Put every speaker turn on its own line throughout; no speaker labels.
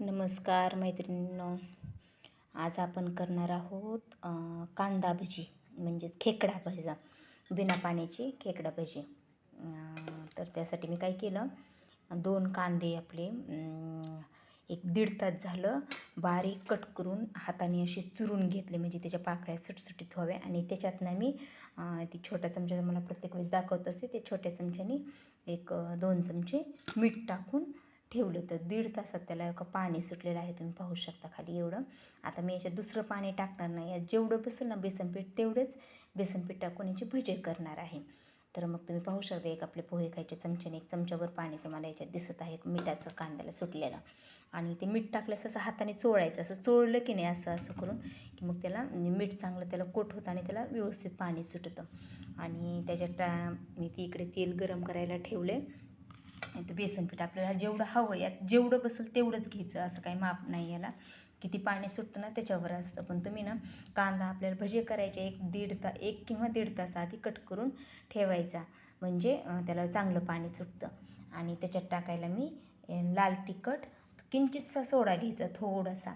नमस्कार मैत्रिणींनो. आज आपण करणार आहोत कांदा भजी म्हणजेच खेकडा भजा बिना पाण्याची खेकडा भजी. तर त्यासाठी मी काय केलं दोन कांदे आपले एक दीड तास झालं बारीक कट करून हाताने असे चुरून घेतले म्हणजे त्याच्या पाकळ्या सुटसुटीत व्हाव्या. आणि त्याच्यातनं मी ती छोट्या चमच्याचा मला प्रत्येक वेळेस दाखवत असते ते छोट्या चमच्याने एक दोन चमचे मीठ टाकून ठेवलं तर दीड तासात त्याला का पाणी सुटलेलं आहे तुम्ही पाहू शकता खाली एवढं. आता मी याच्यात दुसरं पाणी टाकणार नाही. यात जेवढं बसेल ना बेसनपीठ तेवढंच बेसनपीठ टाकून याचे भजे करणार आहे. तर मग तुम्ही पाहू शकता एक आपले पोहे खायचे चमच्याने एक चमच्याभर पाणी तुम्हाला याच्यात दिसत आहे मिठाचं कांद्याला सुटलेलं. आणि ते मीठ टाकलं असं हाताने चोळायचं असं चोळलं की नाही असं असं करून की मग त्याला म्हणजे मीठ चांगलं त्याला कोट होतं आणि त्याला व्यवस्थित पाणी सुटतं. आणि त्याच्या टा मी ती इकडे तेल गरम करायला ठेवले तर बेसन पीठ आपल्याला जेवढं हवं यात जेवढं बसेल तेवढंच घ्यायचं असं काही माप नाही याला. किती पाणी सुटतं ना त्याच्यावर असतं. पण तुम्ही ना कांदा आपल्याला भजे करायचे एक दीड ता एक किंवा दीड तास आधी कट करून ठेवायचा. म्हणजे त्याला चांगलं पाणी सुटतं. आणि त्याच्यात टाकायला मी लाल तिखट किंचितसा सोडा घ्यायचा थोडासा.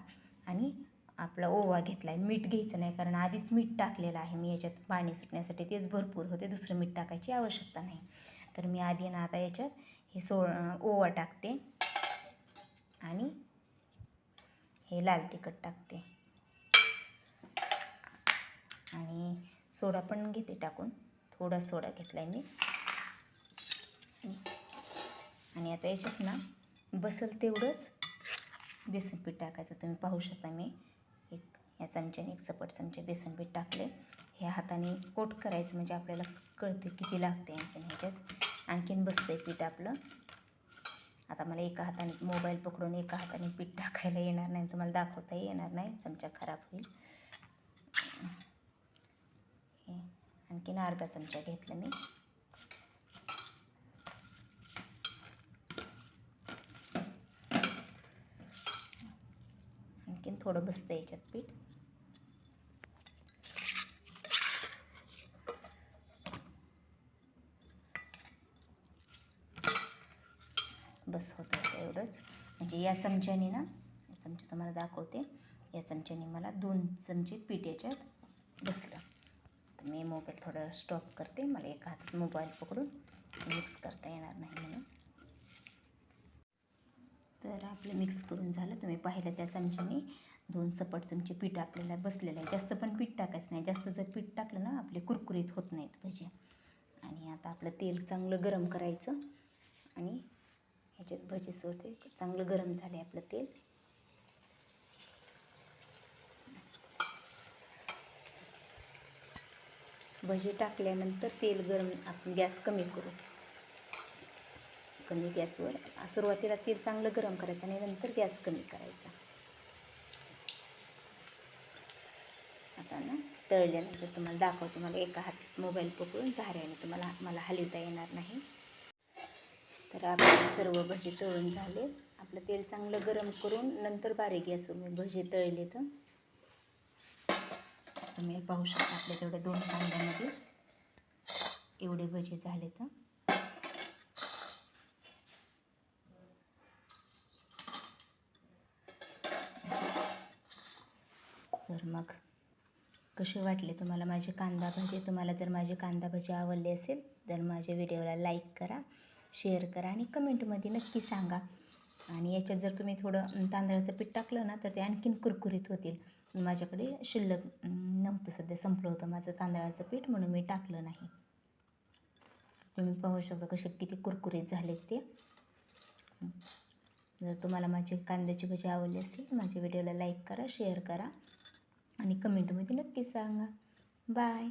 आणि आपला ओवा घेतला आहे मीठ घ्यायचं नाही कारण आधीच मीठ टाकलेलं आहे मी याच्यात पाणी सुटण्यासाठी. तेच भरपूर होते दुसरं मीठ टाकायची आवश्यकता नाही. तर मी आधी ना आता याच्यात हे सो ओवा टाकते. आणि हे लाल तिखट टाकते. आणि सोडा पण घेते टाकून. थोडा सोडा घेतला आहे मी. आणि आता याच्यात ना बसल तेवढंच बेसनपीठ टाकायचं. तुम्ही पाहू शकता मी एक या चमच्याने एक सपट चमचे बेसनपीठ टाकले. हे हाताने कोट करायचं म्हणजे आपल्याला कळते किती लागते आणखीन ह्याच्यात. आणखीन बसतं आहे पीठ आपलं. आता मला एका हाताने मोबाईल पकडून एका हाताने पीठ टाकायला येणार नाही तुम्हाला दाखवताही येणार नाही चमचा खराब होईल. हे आणखीन अर्धा चमचा घेतला मी. आणखीन थोडं बसतं याच्यात पीठ. बस होतं एवढंच. म्हणजे या चमच्याने ना या चमचा तुम्हाला दाखवते. या चमच्याने मला दोन चमचे पीठ याच्यात बसलं. तर मी मोबाईल थोडं स्टॉप करते. मला एका हातात मोबाईल पकडून मिक्स करता येणार नाही म्हणून. तर आपलं मिक्स करून झालं. तुम्ही पाहिलं त्या चमच्याने दोन सपट चमचे पीठ आपल्याला बसलेलं आहे. जास्त पण पीठ टाकायचं नाही. जास्त जर पीठ टाकलं ना आपले कुरकुरीत होत नाहीत भजी. आणि आता आपलं तेल चांगलं गरम करायचं. आणि ह्याच्यात भजी सोडते. चांगलं गरम झालं आहे आपलं तेल. भजी टाकल्यानंतर तेल गरम आपण गॅस कमी करू. कमी गॅसवर. सुरुवातीला तेल चांगलं गरम करायचं आणि नंतर गॅस कमी करायचा. आता ना तळल्यानंतर तुम्हाला दाखवतो. तुम्हाला एका हात मोबाईल पकडून झाऱ्याने तुम्हाला मला हलवता येणार नाही. तर आपले सर्व भजी तळून झाले. आपलं तेल चांगलं गरम करून नंतर बारीक गॅसवर मी भजी तळले तर. तुम्ही पाहू शकता आपल्या तेवढ्या दोन कांद्यामध्ये एवढे भजे झाले तर. तर मग कसे वाटले तुम्हाला माझे कांदा भजी? तुम्हाला जर माझे कांदा भजी आवडले असेल तर माझ्या व्हिडिओला लाईक करा. शेअर करा आणि कमेंटमध्ये नक्की सांगा. आणि याच्यात जर तुम्ही थोडं तांदळाचं पीठ टाकलं ना तर ते आणखीन कुरकुरीत होतील. माझ्याकडे शिल्लक नव्हतं सध्या संपलं होतं माझं तांदळाचं पीठ म्हणून मी टाकलं नाही. तुम्ही पाहू शकता कसे किती कुरकुरीत झाले ते. जर तुम्हाला माझी कांद्याची भजी आवडली असतील माझ्या व्हिडिओला लाईक करा शेअर करा आणि कमेंटमध्ये नक्की सांगा. बाय